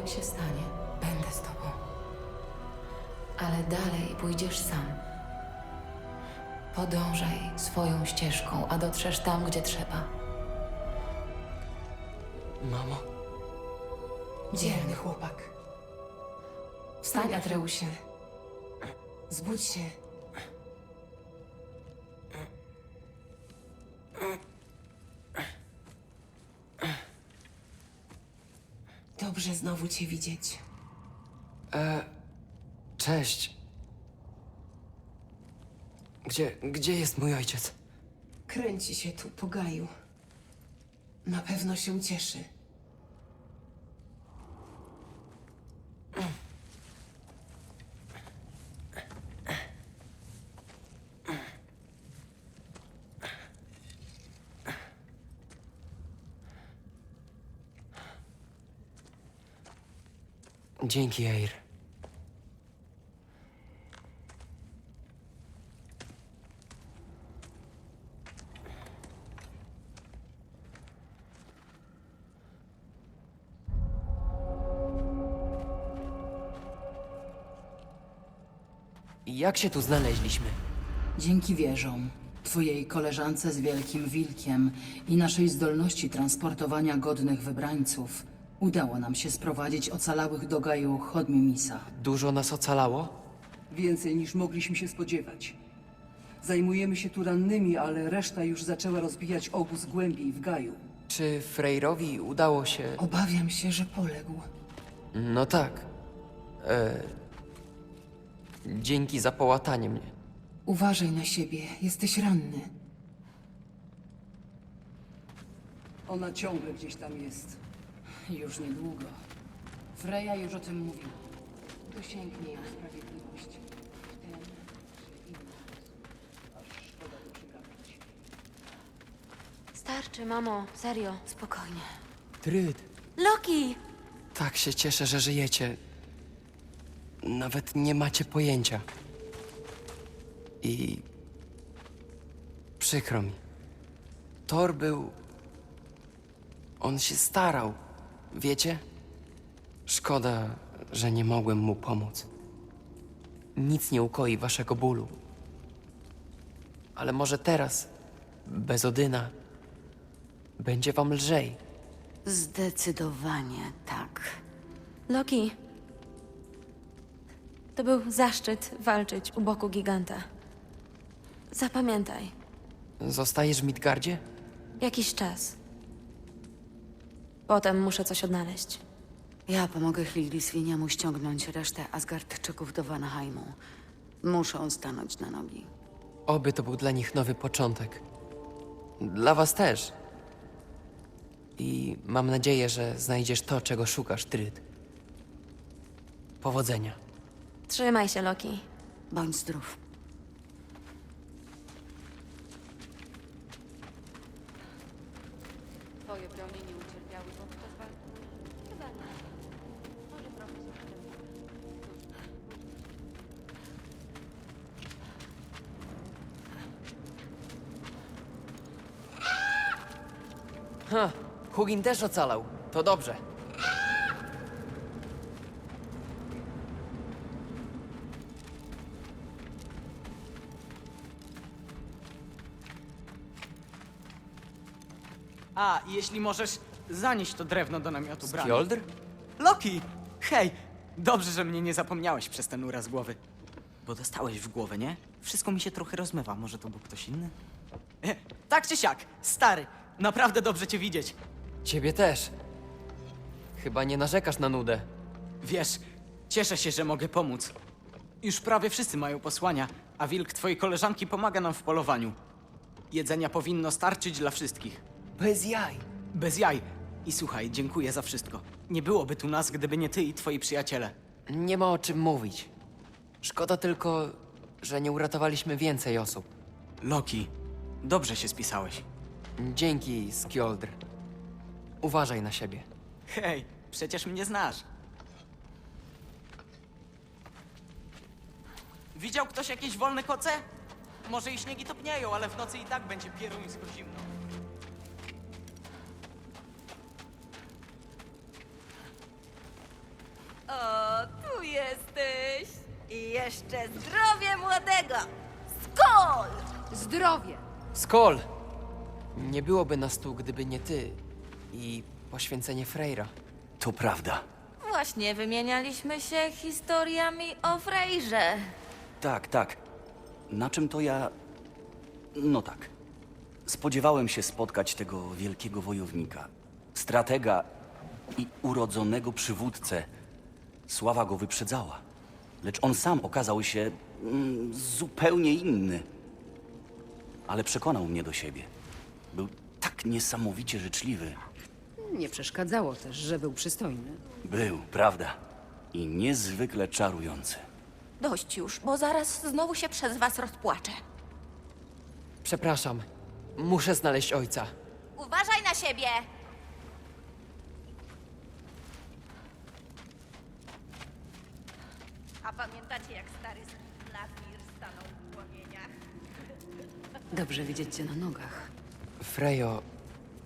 cokolwiek się stanie, będę z tobą. Ale dalej pójdziesz sam. Podążaj swoją ścieżką, a dotrzesz tam, gdzie trzeba. Mamo, Dzielny chłopak. Wstań, Atreusie. Zbudź się. Dobrze znowu cię widzieć. cześć. Gdzie, gdzie jest mój ojciec? Kręci się tu po gaju. Na pewno się cieszy. Dzięki, Eir. Jak się tu znaleźliśmy? Dzięki wieżom, twojej koleżance z Wielkim Wilkiem i naszej zdolności transportowania godnych wybrańców, udało nam się sprowadzić ocalałych do gaju Chodmimisa. Dużo nas ocalało? Więcej niż mogliśmy się spodziewać. Zajmujemy się tu rannymi, ale reszta już zaczęła rozbijać obóz głębiej w gaju. Czy Freyrowi udało się... Obawiam się, że poległ. No tak. E... Dzięki za połatanie mnie. Uważaj na siebie, jesteś ranny. Ona ciągle gdzieś tam jest. Już niedługo. Freya już o tym mówiła. Dosięgnie ją sprawiedliwość. W czy inny Starczy, mamo, serio, spokojnie. Tryd. Loki! Tak się cieszę, że żyjecie. Nawet nie macie pojęcia. I. Przykro mi. Thor był. On się starał. Wiecie? Szkoda, że nie mogłem mu pomóc. Nic nie ukoi waszego bólu. Ale może teraz, bez Odyna, będzie wam lżej. Zdecydowanie tak. Loki. To był zaszczyt walczyć u boku giganta. Zapamiętaj, Zostajesz w Midgardzie? jakiś czas. Potem muszę coś odnaleźć. Ja pomogę Hildiswiniemu ściągnąć resztę Asgardczyków do Vanheimu. Muszą stanąć na nogi. Oby to był dla nich nowy początek. Dla was też. I mam nadzieję, że znajdziesz to, czego szukasz, Tryd. Powodzenia. Trzymaj się, Loki. Bądź zdrów. Twoje bronie nie ucierpiały podczas walki? Chyba nie. Może. Ha! Hugin też ocalał. To dobrze. I jeśli możesz, zanieść to drewno do namiotu bramy. Skjoldr? Loki! Hej! Dobrze, że mnie nie zapomniałeś przez ten uraz głowy. Bo dostałeś w głowę, nie? Wszystko mi się trochę rozmywa. Może to był ktoś inny? E, Tak czy siak, stary, naprawdę dobrze cię widzieć. Ciebie też. Chyba nie narzekasz na nudę. Wiesz, cieszę się, że mogę pomóc. Już prawie wszyscy mają posłania, a wilk twojej koleżanki pomaga nam w polowaniu. Jedzenia powinno starczyć dla wszystkich. Bez jaj. Bez jaj. I słuchaj, dziękuję za wszystko. Nie byłoby tu nas, gdyby nie ty i twoi przyjaciele. Nie ma o czym mówić. Szkoda tylko, że nie uratowaliśmy więcej osób. Loki, dobrze się spisałeś. Dzięki, Skjoldr. Uważaj na siebie. Hej, przecież mnie znasz. Widział ktoś jakieś wolne koce? Może i śniegi topnieją, ale w nocy i tak będzie pieruńsko zimno. I jeszcze zdrowie młodego! Skol! Zdrowie! Skol! Nie byłoby nas tu, gdyby nie ty i poświęcenie Freyra. To prawda. Właśnie wymienialiśmy się historiami o Frejrze. Tak, tak. Na czym to ja. No tak. Spodziewałem się spotkać tego wielkiego wojownika, stratega i urodzonego przywódcę. Sława go wyprzedzała. Lecz on sam okazał się mm, zupełnie inny. Ale przekonał mnie do siebie. Był tak niesamowicie życzliwy. Nie przeszkadzało też, że był przystojny. Był, prawda? I niezwykle czarujący. Dość już, bo zaraz znowu się przez was rozpłaczę. Przepraszam. Muszę znaleźć ojca. Uważaj na siebie! Pamiętacie, jak stary Slatmir stanął w płomieniach? Dobrze widzieć cię na nogach. Frejo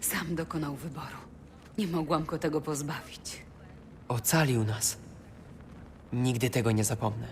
Sam dokonał wyboru. Nie mogłam go tego pozbawić. ocalił nas. Nigdy tego nie zapomnę.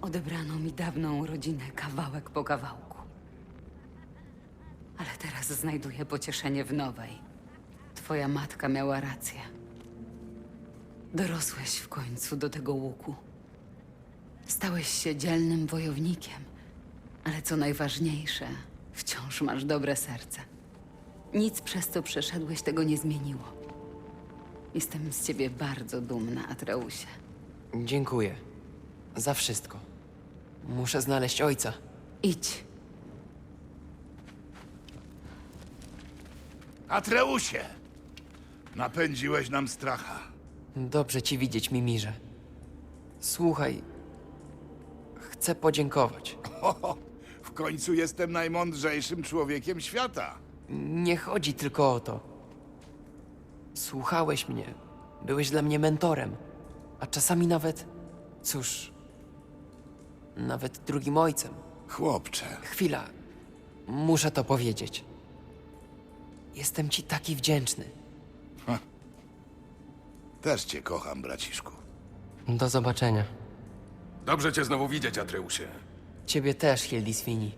Odebrano mi dawną rodzinę kawałek po kawałku. Ale teraz znajduję pocieszenie w nowej. Twoja matka miała rację. Dorosłeś w końcu do tego łuku. Stałeś się dzielnym wojownikiem, ale co najważniejsze, wciąż masz dobre serce. Nic przez co przeszedłeś tego nie zmieniło. Jestem z ciebie bardzo dumna, Atreusie. Dziękuję. Za wszystko. Muszę znaleźć ojca. Idź. Atreusie! Napędziłeś nam stracha. Dobrze ci widzieć, Mimirze. Słuchaj. Chcę podziękować. Ho, w końcu jestem najmądrzejszym człowiekiem świata. Nie chodzi tylko o to. Słuchałeś mnie. Byłeś dla mnie mentorem. A czasami nawet. Cóż. Nawet drugim ojcem. Chłopcze, Chwila. Muszę to powiedzieć. Jestem ci taki wdzięczny. też cię kocham, braciszku. Do zobaczenia. Dobrze cię znowu widzieć, Atreusie. Ciebie też, Hildiswini.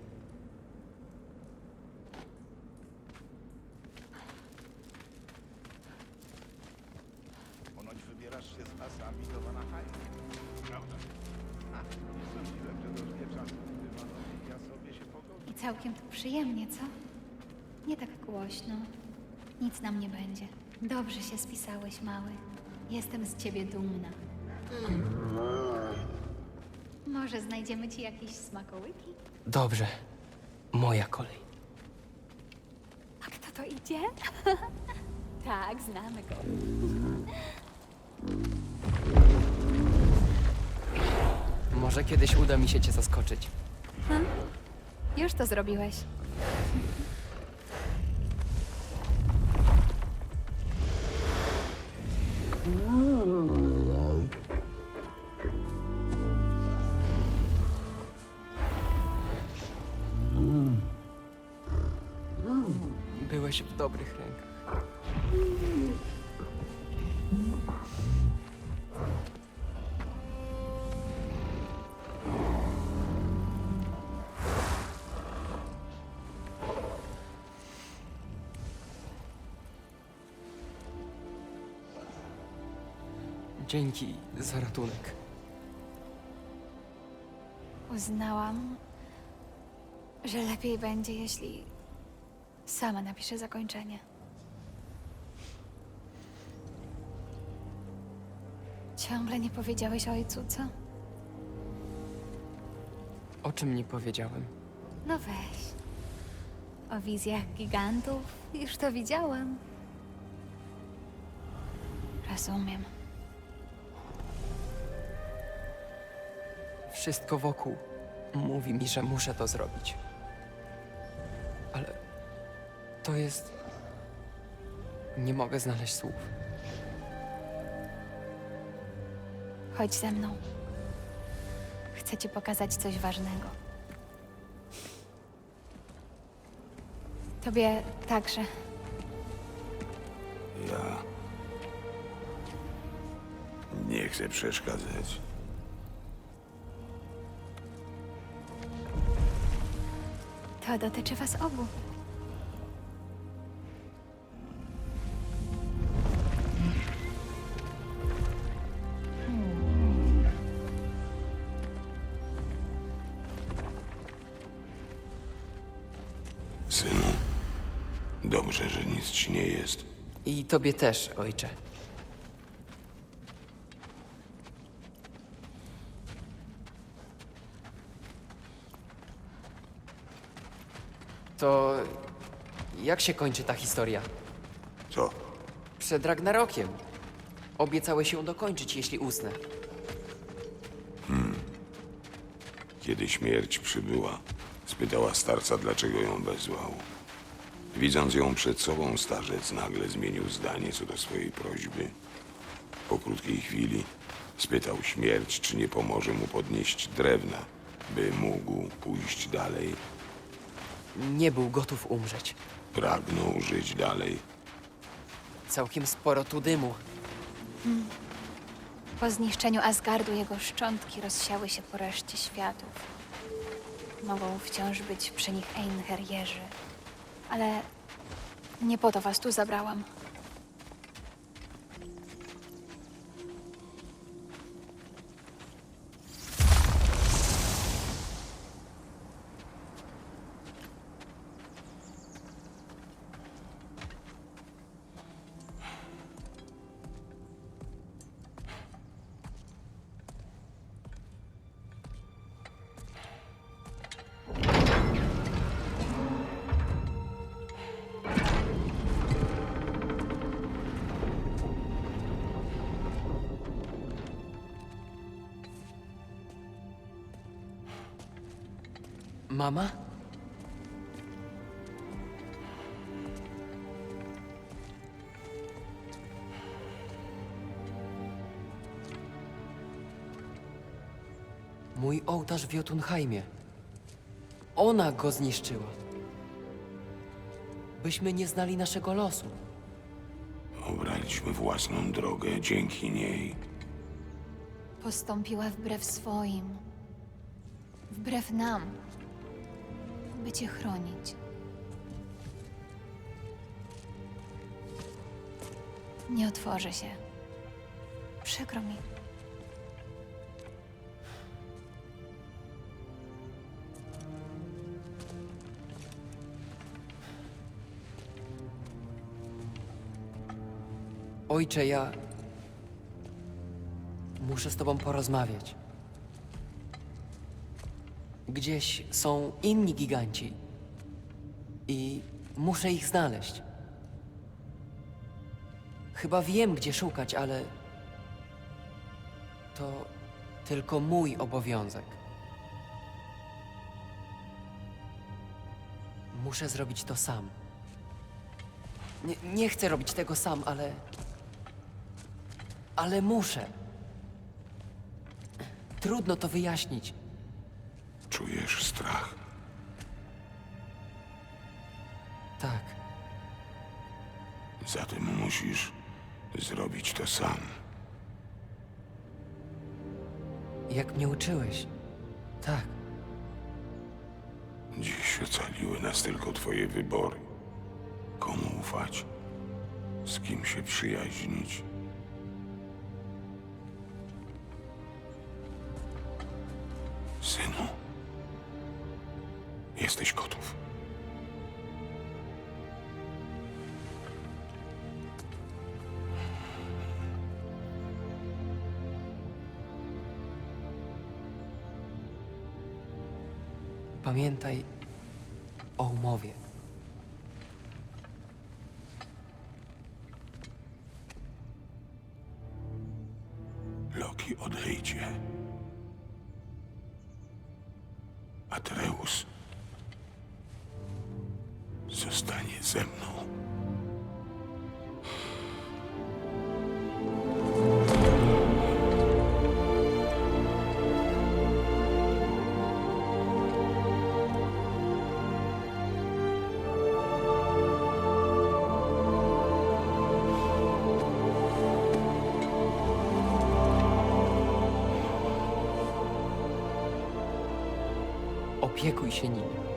Ponoć wybierasz się z asami do Vanaheim. Prawda? Ha, nie sądziłem, że dożyję czasu, gdy Vanowie i ja sobie się pogodzą. I całkiem tu przyjemnie, co? Nie tak głośno. Nic nam nie będzie. Dobrze się spisałeś, mały. Jestem z ciebie dumna. Może znajdziemy ci jakieś smakołyki? Dobrze. Moja kolej. A kto to idzie? tak, znamy go. Może kiedyś uda mi się cię zaskoczyć. Już to zrobiłeś. W dobrych rękach. Dzięki za ratunek. Uznałam, że lepiej będzie, jeśli sama napiszę zakończenie. Ciągle nie powiedziałeś ojcu, co? O czym nie powiedziałem? No weź. O wizjach gigantów już to widziałam. Rozumiem. Wszystko wokół mówi mi, że muszę to zrobić. To jest. Nie mogę znaleźć słów. Chodź ze mną. Chcę ci pokazać coś ważnego. Tobie także. Ja. Nie chcę przeszkadzać. To dotyczy was obu. Tobie też, ojcze. To jak się kończy ta historia? Co? Przed Ragnarokiem. Obiecałeś ją dokończyć, jeśli usnę. Kiedy śmierć przybyła, spytała starca, dlaczego ją wezwał. Widząc ją przed sobą, starzec nagle zmienił zdanie co do swojej prośby. Po krótkiej chwili spytał śmierć, czy nie pomoże mu podnieść drewna, by mógł pójść dalej. Nie był gotów umrzeć. Pragnął żyć dalej. Całkiem sporo tu dymu. Po zniszczeniu Asgardu jego szczątki rozsiały się po reszcie światów. Mogą wciąż być przy nich Einherjerzy, ale nie po to was tu zabrałam. Mama? Mój ołtarz w Jotunheimie. Ona go zniszczyła. Byśmy nie znali naszego losu. Obraliśmy własną drogę dzięki niej. Postąpiła wbrew swoim, wbrew nam, by cię chronić. Nie otworzę się. Przykro mi. Ojcze, ja. Muszę z tobą porozmawiać. Gdzieś są inni giganci. I muszę ich znaleźć. Chyba wiem, gdzie szukać, ale. To tylko mój obowiązek. Muszę zrobić to sam. Nie, nie chcę robić tego sam, ale. Ale muszę. Trudno to wyjaśnić. Czujesz strach. Tak, Zatem musisz zrobić to sam. jak mnie uczyłeś. Tak, Dziś ocaliły nas tylko twoje wybory. Komu ufać? Z kim się przyjaźnić? Pamiętaj o umowie. Opiekuj się nim.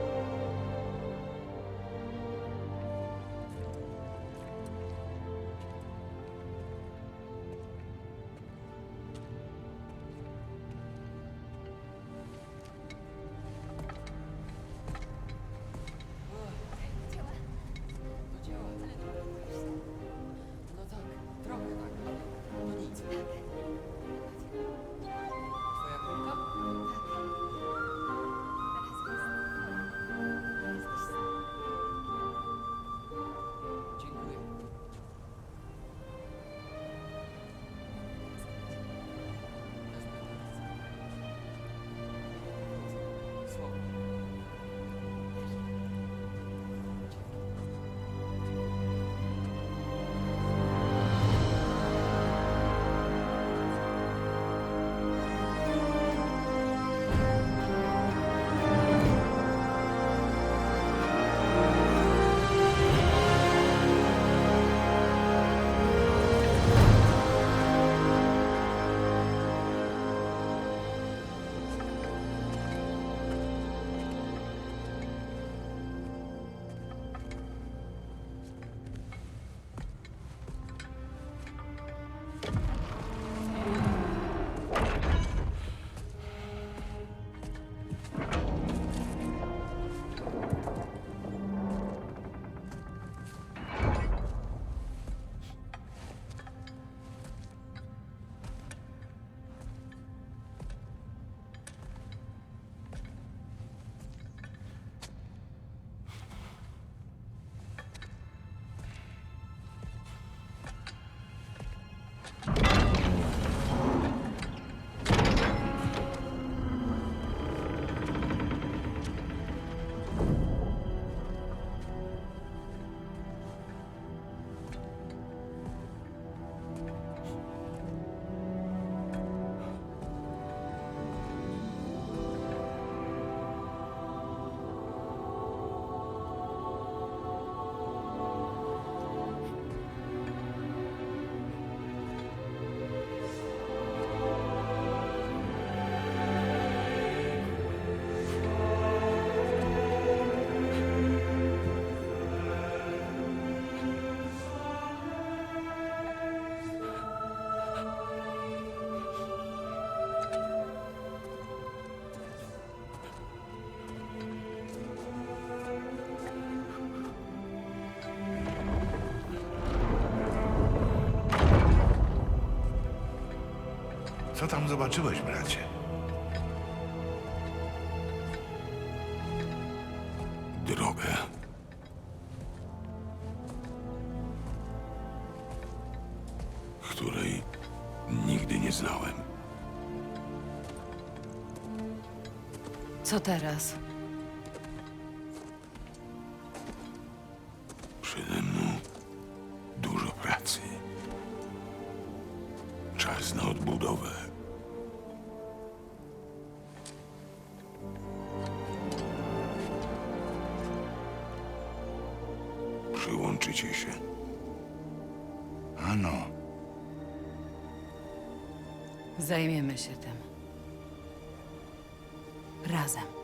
Co tam zobaczyłeś, bracie? Drogę. Której nigdy nie znałem. Co teraz? Przyłączycie się. Ano, Zajmiemy się tym. Razem.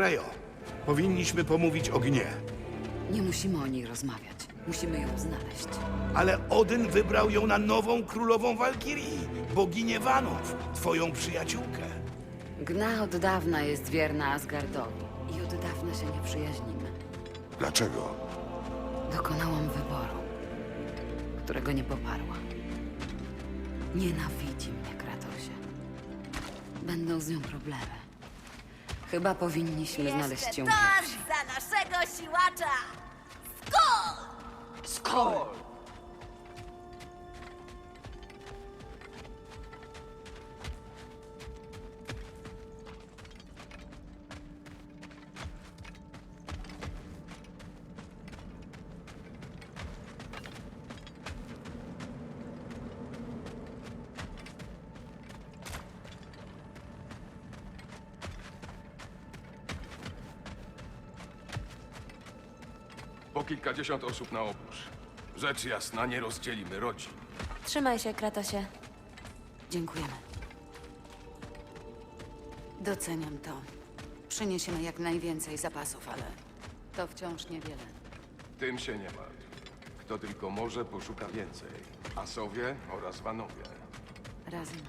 Frejo. Powinniśmy pomówić o gnie. Nie musimy o niej rozmawiać. Musimy ją znaleźć. Ale Odyn wybrał ją na nową królową Walkirii, boginię Vanów, twoją przyjaciółkę. Gna od dawna jest wierna Asgardowi i od dawna się nie przyjaźnimy. Dlaczego? Dokonałam wyboru, którego nie poparła. Nienawidzi mnie, Kratosie. Będą z nią problemy. Chyba powinniśmy znaleźć ją Tor pierwsi. za naszego siłacza! Skol! Skol! Kilkadziesiąt osób na obóz. Rzecz jasna, nie rozdzielimy rodzin. Trzymaj się, Kratosie. Dziękujemy. Doceniam to. Przyniesiemy jak najwięcej zapasów, ale to wciąż niewiele. Tym się nie martw. Kto tylko może, poszuka więcej. Asowie oraz Wanowie. Razem.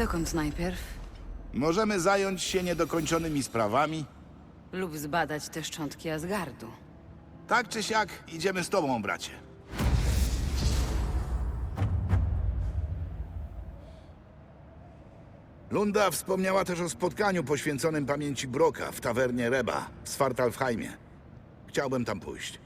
Dokąd najpierw? Możemy zająć się niedokończonymi sprawami. Lub zbadać te szczątki Asgardu. Tak czy siak, idziemy z tobą, bracie. Lunda wspomniała też o spotkaniu poświęconym pamięci Broka w tawernie Reba w Svartalfheimie. Chciałbym tam pójść.